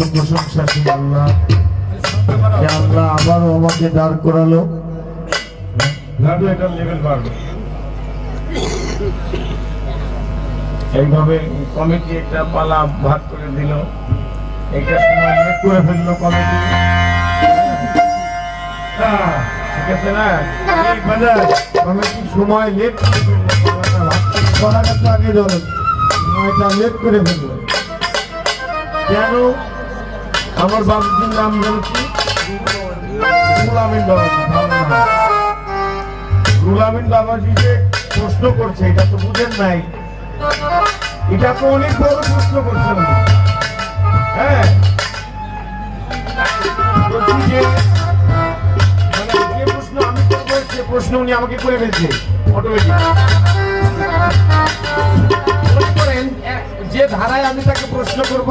সমস্ত প্রশংসা আল্লাহ যে আল্লাহ আবারও আমাকে দাঁড় করালো। এইভাবে কমিটি একটা পালা ভাগ করে দিল। এটা সময় করে ফেলল কমিটি হ্যাঁ, ঠিক আছে না? কমিটি সময় লেট করে আগে ধরো। সময়টা লেট করে ফেলল। কেন? আমার বাবুজির নাম বলছি রুলামিন বাবাজি। রুলামিন বাবাজি যে প্রশ্ন করছে, এটা তো বুঝেন নাই। এটা তো অনেক বড় প্রশ্ন করছে হ্যাঁ। মানে প্রশ্ন উনি আমাকে করে ফেলছে অটোমেটিক যে ধারায় আমি তাকে প্রশ্ন করব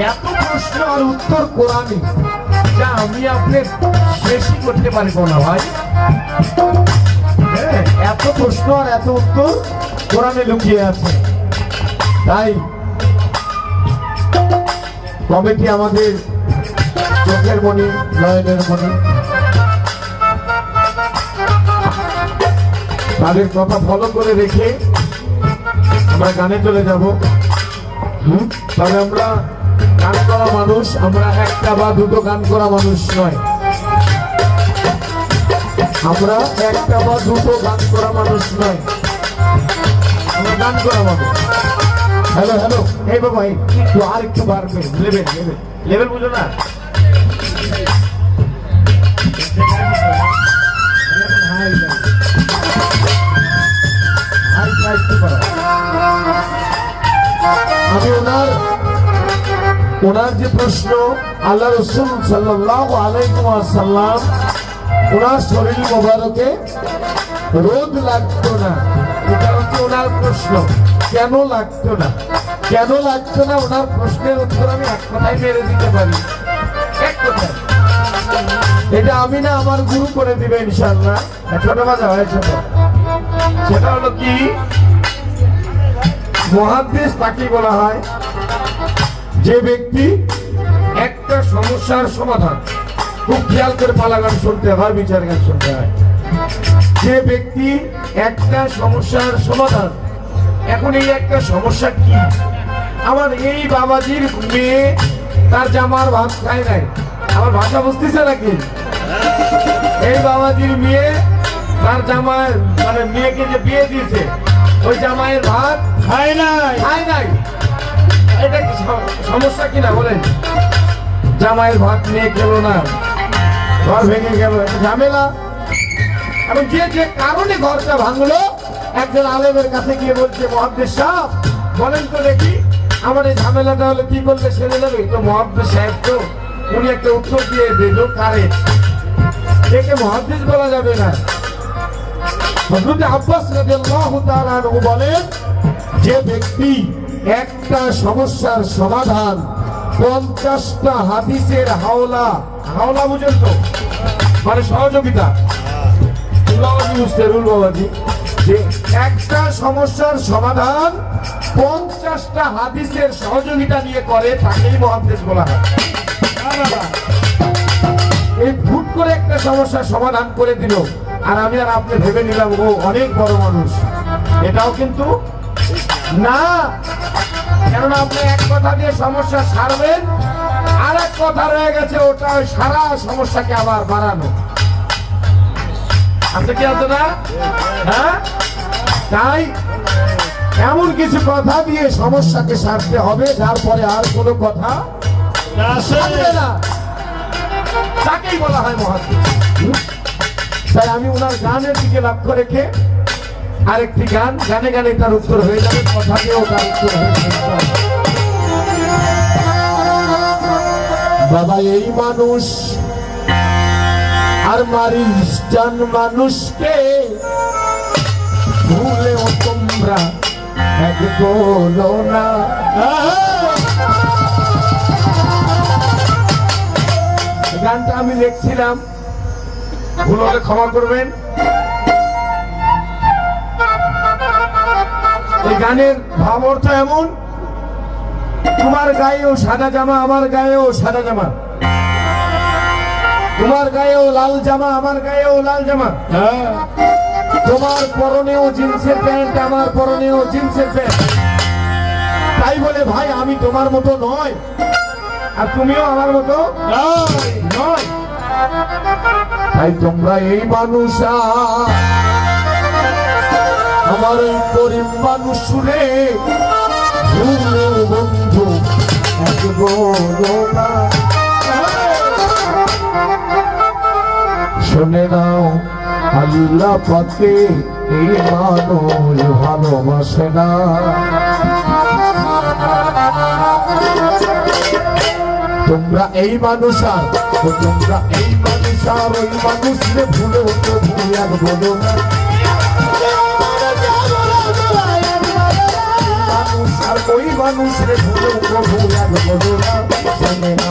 এত প্রশ্ন আর উত্তর কোরআনই যা আমি আপনি শেষই করতে পারব না ভাই। হ্যাঁ, এত প্রশ্ন আর এত উত্তর কোরআনে লুকিয়ে আছে। তাই কমিটি আমাদের চোখের মণি নয়নের মণি? তাদের কথা ফলো করে রেখে আমরা গানে চলে যাব? তবে আমরা গান করা মানুষ, আমরা একটা বা দুটো গান করা মানুষ নয়। আমরা একটা বা দুটো গান করা মানুষ নয়। আমরা গান করা মানুষ। Hello hello. এই বাবা একটু আর একটু বাড়বে লেভেল লেভেল লেভেল বুঝো না। আমি ওনার ওনার যে প্রশ্ন, আল্লাহ রসুল সাল্লাহ আলাইকুম সাল্লাম ওনার শরীর মোবারকে রোদ লাগতো না। এটা হচ্ছে ওনার প্রশ্ন। কেন লাগতো না? কেন লাগতো না? ওনার প্রশ্নের উত্তর আমি এক কথায় মেরে দিতে পারি। এক কথায়। এটা আমি না আমার গুরু করে দিবে ইনশাল্লাহ ছোট বাজা হয়, ছোট। সেটা হলো কি? মহাদেশ তাকে বলা হয়। যে ব্যক্তি একটা সমস্যার সমাধান খুব খেয়াল করে পালা গান শুনতে হয় বিচার গান শুনতে হয়। যে ব্যক্তি একটা সমস্যার সমাধান এখন এই একটা সমস্যা কি? আমার এই বাবাজির মেয়ে তার জামার ভাত খায় নাই। আমার ভাষা বুঝতেছে নাকি? এই বাবাজির মেয়ে তার জামাই মানে মেয়েকে যে বিয়ে দিয়েছে ওই জামাইয়ের ভাত খায় নাই। খায় নাই। এটা সমস্যা কিনা বলেন? জামাইয়ের ভাত নিয়ে খেলো না। ঘর ভেঙে গেল ঝামেলা। এবং যে যে কারণে ঘরটা ভাঙলো, একজন আলেমের কাছে গিয়ে বলছে মহাদ্দেশ সাহ বলেন তো দেখি, আমার এই ঝামেলাটা হলে কি করলে সেরে যাবে তো মহাদ্দেশ সাহেব তো, উনি একটা উত্তর দিয়ে দিল কারেন্ট একে মহাদ্দেশ বলা যাবে না। আব্বাস রাদিয়াল্লাহু বলেন, যে ব্যক্তি একটা সমস্যার সমাধান পঞ্চাশটা হাদিসের হাওলা। হাওলা বুঝেন তো? মানে সহযোগিতা। যে একটা সমস্যার সমাধান পঞ্চাশটা হাদিসের সহযোগিতা নিয়ে করে, তাকেই মহাদেশ বলা হয়। এই ফুট করে একটা সমস্যার সমাধান করে দিল। আর আমি আর আপনি ভেবে নিলাম, ও অনেক বড় মানুষ। এটাও কিন্তু না। কেননা আপনি এক কথা দিয়ে সমস্যা সারবেন আর এক কথা রয়ে গেছে ওটা সারা সমস্যাকে আবার বাড়ানো। আছে কি আছে না? হ্যাঁ? তাই এমন কিছু কথা দিয়ে সমস্যাকে সারতে হবে যার পরে আর কোনো কথা না। তাকেই বলা হয় মহাত্মা তাই আমি ওনার গানের দিকে লক্ষ্য রেখে আরেকটি গান, গানে গানে তার উত্তর হয়ে যাবে, কথা দিয়েও তার উত্তর হয়ে বাবা, এই মানুষ আর মারিস জান মানুষকে, ভুলেও তোমরা এক বলো না। গানটা আমি লিখছিলাম, ভুল হলে ক্ষমা করবেন। এই গানের ভাব অর্থ এমন তোমার গায়েও সাদা জামা আমার গায়েও সাদা জামা। তোমার গায়েও লাল জামা আমার গায়েও লাল জামা। তোমার পরনেও জিন্সের প্যান্ট আমার পরনেও জিন্সের প্যান্ট। তাই বলে ভাই আমি তোমার মতো নয়। আর তুমিও আমার মতো নয়। তাই তোমরা এই মানুষ আমার এই গরিব মানুষ শুনে বন্ধু। শুনে নাও আল্লাহ পাকে এই মানুষ ভালোবাসে না তোমরা এই মানুষ আর, তোমরা এই মানুষ আর, ওই মানুষকে ভুলে তো ভুলে আর বলো না ওই মানুষকে ভুলে ভুলে আর না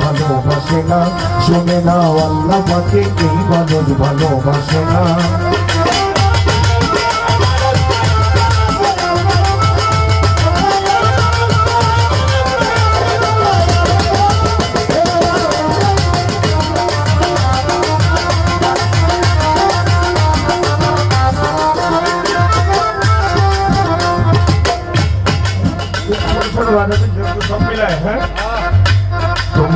ভালোবাসে না। শুনে নাও আল্লাহ পাকে এই মানুষ ভালোবাসে না।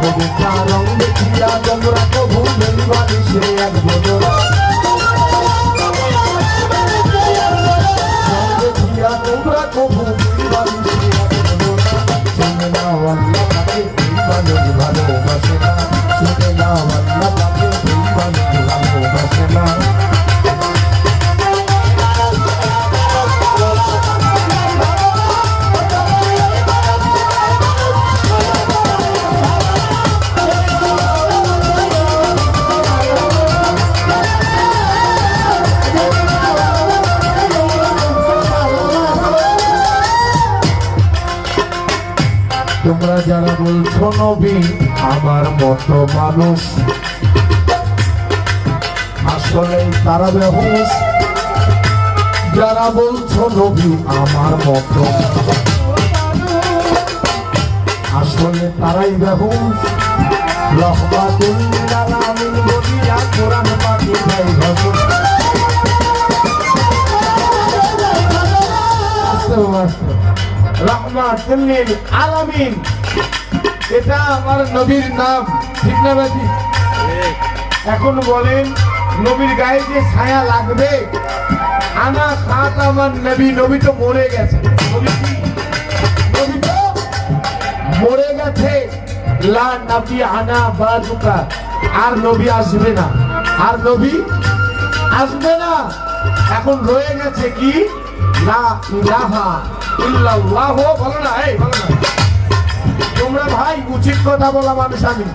কবিতা রং দেখিয়া তোমরা কভু মেলবানি সে এক বদলা দেখিয়া তোমরা কভু মেলবানি সে এক বদলা শুনে নাও আল্লাহ তাকে মানুষ ভালোবাসে না শুনে নাও আল্লাহ তাকে মানুষ ভালোবাসে না তোমরা যারা বলছো নবী, আমার মতো মানুষ। আসলে তারা বেহুশ। যারা বলছো নবী, আমার মতো। আসলে তারাই বেহুশ। রহমাতুল আলামিন বলিয়া এটা আমার নবীর নাম, ঠিক না বাজি? এখন বলেন, নবীর গায়ে যে ছায়া লাগবে, আনা খাত আমার নবী নবী তো মরে গেছে। নবী তো মরে গেছে। লা নবী আনা আর নবী আসবে না। আর নবী আসবে না। এখন রয়ে গেছে কি? লা ইলাহা বলো না, এই, বলো না। তোমরা ভাই উচিত কথা বলা মানুষ আমি।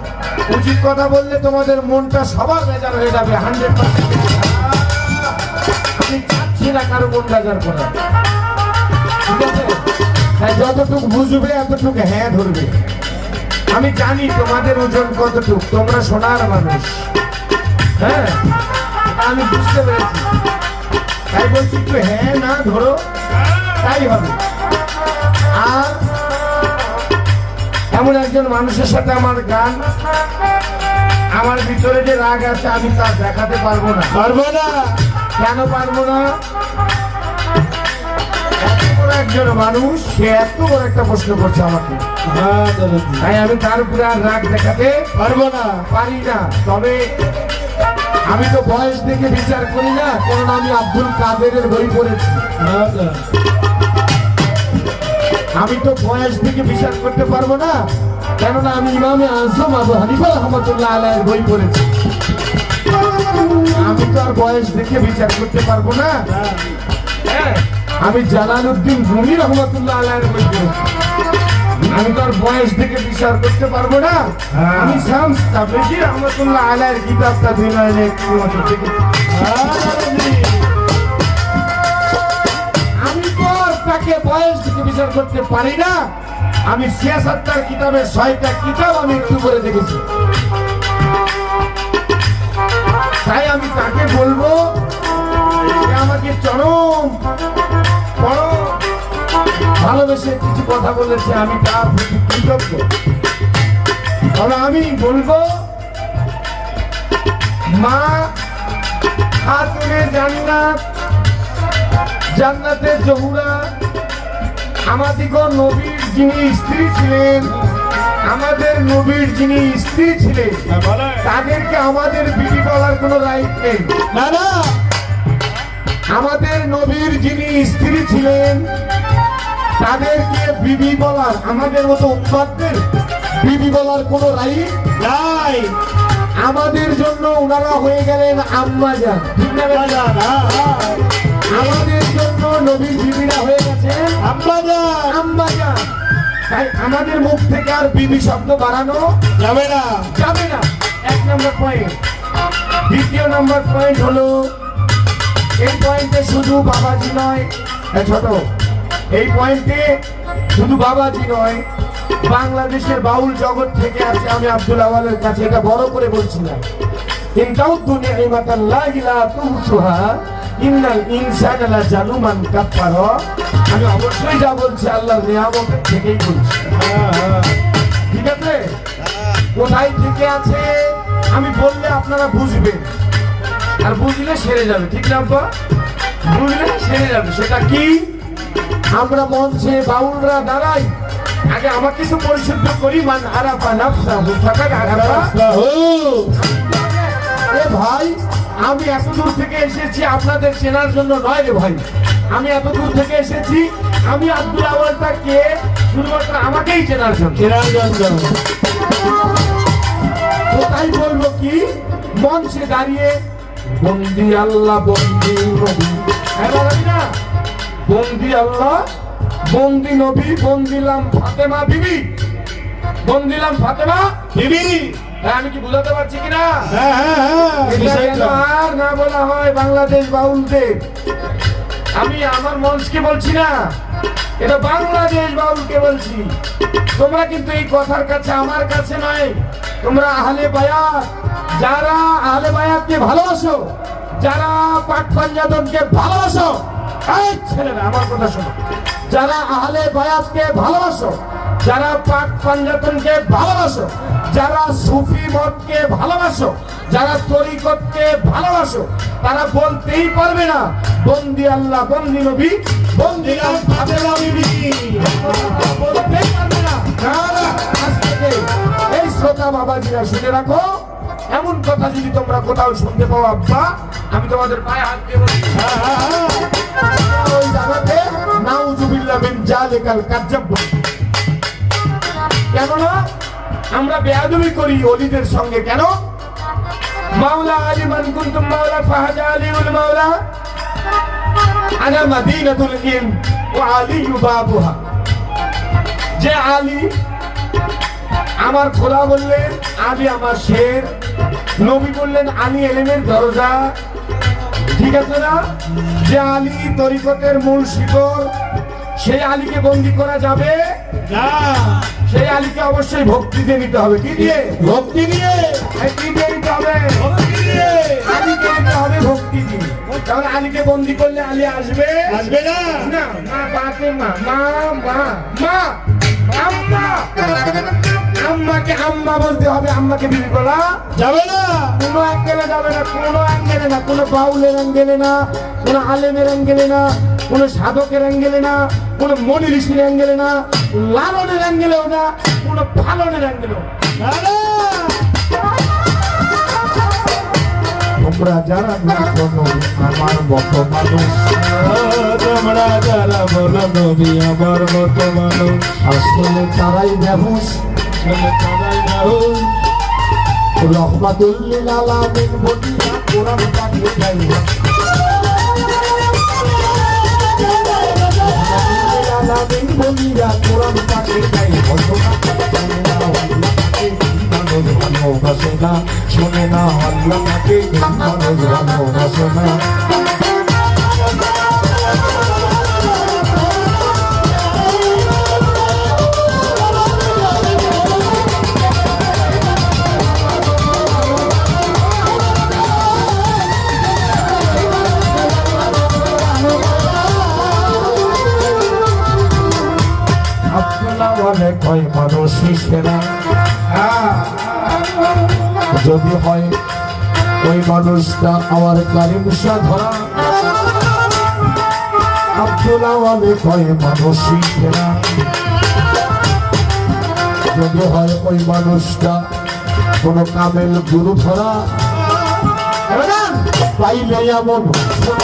উচিত কথা বললে তোমাদের মনটা সবার বেজার হয়ে যাবে হান্ড্রেড আমি চাচ্ছি না কারও মন বেজার করা যতটুকু বুঝবে, এতটুকু হ্যাঁ ধরবে। আমি জানি তোমাদের ওজন কতটুকু, তোমরা সোনার মানুষ। হ্যাঁ? আমি বুঝতে পেরেছি। তাই বলছি একটু হ্যাঁ না ধরো, তাই হবে। এমন একজন মানুষের সাথে আমার গান আমার ভিতরে যে রাগ আছে আমি তা দেখাতে পারব না। পারব না। কেন পারব না? একজন মানুষ সে এত বড় একটা প্রশ্ন করছে আমাকে। হ্যাঁ তাই আমি তার উপরে আর রাগ দেখাতে পারব না। পারি না। তবে আমি তো বয়স দেখে বিচার করি না কারণ আমি আব্দুল কাদেরের বই পড়েছি। হ্যাঁ। আমি তো বয়স থেকে বিচার করতে পারব না। কেননা আমি ইমামে আজম আবু হানিফা রহমতুল্লাহ আলাইয়ের বই পড়েছি। আমি তো আর বয়স দেখে বিচার করতে পারব না। আমি জালালউদ্দিন রুমি রহমতুল্লাহ আলাইয়ের বই পড়েছি। আমি তো আর বয়স দেখে বিচার করতে পারব না। আমি শামস তাবরিজি রহমতুল্লাহ আলাইয়ের কিতাবটা দিলাইনে একটু থেকে তাকে বয়স থেকে বিচার করতে পারি না। আমি সিয়াসাত্তার কিতাবের ছয়টা কিতাব আমি একটু করে দেখেছি। তাই আমি তাকে বলব আমাকে চরম বড় ভালোবেসে কিছু কথা বলেছে, আমি তার প্রতি কৃতজ্ঞ। আমি বলব, মা খাতুনে জান্নাত জান্নাতের জহুরা আমাদিগর নবীর যিনি স্ত্রী ছিলেন আমাদের নবীর যিনি স্ত্রী ছিলেন হ্যাঁ, তাদেরকে আমাদের বিধি বলার কোনো রাইট নেই। না না। আমাদের নবীর যিনি স্ত্রী ছিলেন তাদেরকে বিবি বলার আমাদের মতো উৎপাদদের বিবি বলার কোনো রাইট নাই। আমাদের জন্য ওনারা হয়ে গেলেন আম্মা যান ঠিক না। আমাদের জন্য নবীর বিবিরা হয়ে যান। আম্মা যান তাই আমাদের মুখ থেকে আর বিবি শব্দ বাড়ানো যাবে না। যাবে না। এক নম্বর পয়েন্ট দ্বিতীয় নম্বর পয়েন্ট হলো এই পয়েন্টে শুধু বাবাজি নয়। ছোট। এই পয়েন্টে শুধু বাবাজি নয় বাংলাদেশের বাউল জগৎ থেকে আছে আমি আব্দুল আওয়ালের কাছে এটা বড় করে বলছিলাম। ইনটাও দুনিয়া ইমাতান লা ইলাহা তুহসুহা ইন্নাল ইনসানা লা জালুমান কাফার আমি অবশ্যই যা বলছি আল্লাহর নিয়ামতের থেকেই বলছি। ঠিক আছে? কোথায় থেকে আছে? আমি বললে আপনারা বুঝবেন। আর বুঝলে সেরে যাবে ঠিক না আব্বা? বুঝলে সেরে যাবে সেটা কি? আমরা মঞ্চে বাউলরা দাঁড়াই। আগে আমাকে তো পরিশুদ্ধ করি মান আরাফা এ ভাই আমি এত দূর থেকে এসেছি আপনাদের চেনার জন্য নয় রে ভাই। আমি এত দূর থেকে এসেছি আমি আব্দুল আওয়ালটা কে? শুধুমাত্র আমাকেই চেনার জন্য। চেনার জন্য। কোথায় বলব কি মঞ্চে দাঁড়িয়ে বন্দি আল্লাহ বন্দি নবী। এবার না? বন্দি আল্লাহ বন্দি নবী বন্দিলাম ফাতেমা বিবি। বন্দিলাম ফাতেমা বিবি। হ্যাঁ, আমি কি বুঝাতে পারছি কিনা? হ্যাঁ, হ্যাঁ। আর না বলা হয় বাংলাদেশ বাউলদের আমি আমার মঞ্চকে বলছি না এটা বাংলাদেশ বাউলকে বলছি। তোমরা কিন্তু এই কথার কাছে আমার কাছে নয় তোমরা আহলে বায়াত যারা আহলে বায়াতকে ভালোবাসো যারা পাক পাঞ্জাতনকে ভালোবাসো এই ছেলেরা আমার কথা শোনো। যারা আহলে বায়াতকে ভালোবাসো যারা পাক পাঞ্জাতনকে ভালোবাসো যারা সুফি মতকে ভালোবাসো যারা তরিকতকে ভালোবাসো তারা বলতেই পারবে না বন্দি আল্লাহ বন্দি নবী বন্দি বলতেই পারবে না, আজ থেকে এই শ্রোতা বাবাজিরা শুনে রাখো এমন কথা যদি তোমরা কোথাও শুনতে পাও, আব্বা, আমি তোমাদের পায়ে হাত দিয়ে নাউজুবিল্লাহ জালিকাল কাজ্জাব আমরা বেয়াদবি করি অলিদের সঙ্গে কেন? মাওলা আলী মান কুনতুম মাওলা ফাহাজা আলীউল মাওলা। আনা মাদিনাতুল আলী বাবুহা। যে আলী আমার খোলা বললেন, আলী আমার শের। নবী বললেন আলী এলেমের দরজা। ঠিক আছে না? যে আলী তরিকতের মূল শিকড় সেই আলীকে বন্দি করা যাবে? না। সেই আলীকে অবশ্যই ভক্তি দিয়ে নিতে হবে। কি দিয়ে? ভক্তি এই কি দিয়ে নিতে হবে? আলীকে নিতে হবে ভক্তি দিয়ে। তাহলে আলীকে বন্দি করলে আলী আসবে? আসবে না। না মা মা মা মা। আম্মা! আম্মাকে আম্মা বলতে হবে, আম্মাকে বিবি বলা যাবে না। কোনো অ্যাঙ্গেলে যাবে না, কোনো অ্যাঙ্গেলে না, কোনো বাউলের অ্যাঙ্গেলে না, কোনো আলেমের অ্যাঙ্গেলে না, কোনো সাধকের অ্যাঙ্গেলে না, কোনো মনি ঋষির অ্যাঙ্গেলে না লালনের অ্যাঙ্গেলেও না, কোনো ফালনের অ্যাঙ্গেলেও না। তোমরা যারা কোনো আমার মতো মানুষ। তোমরা যারা বলো নবী আমার মতো মানুষ। আসলে তারাই ব্যবস তারাই রাহুল রহমাতুল্লিল আলামিন বলিয়া কোরআন দেয়। রহমাতুল্লিল আলামিন বলিয়া কোরআন পাঠিয়ে দেয়। ঘটনা না মানুষ ভালোবাসে না শুনে না আল্লাহকে মানুষ ভালোবাসে না যদি হয়, ওই মানুষটা আমার কারিমসা ধরা। সেরা। যদি হয়, ওই মানুষটা কোনো কামেল গুরু ধরা। পাইলে মানুষ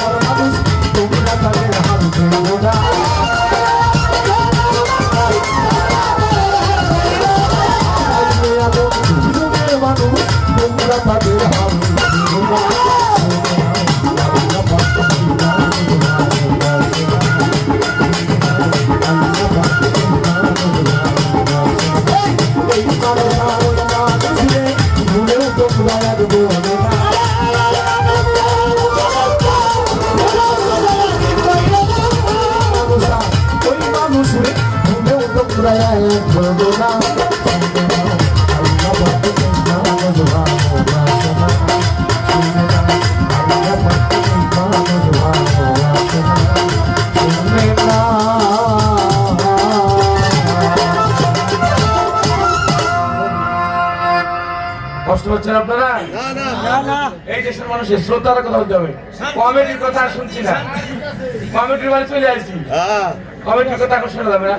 মানুষের মানুষের শ্রদ্ধার কথা বলতে হবে। কমেডির কথা শুনছি না। কমেডির বাড়ি চলে আসছি কমেডির কথা এখন শোনা যাবে না।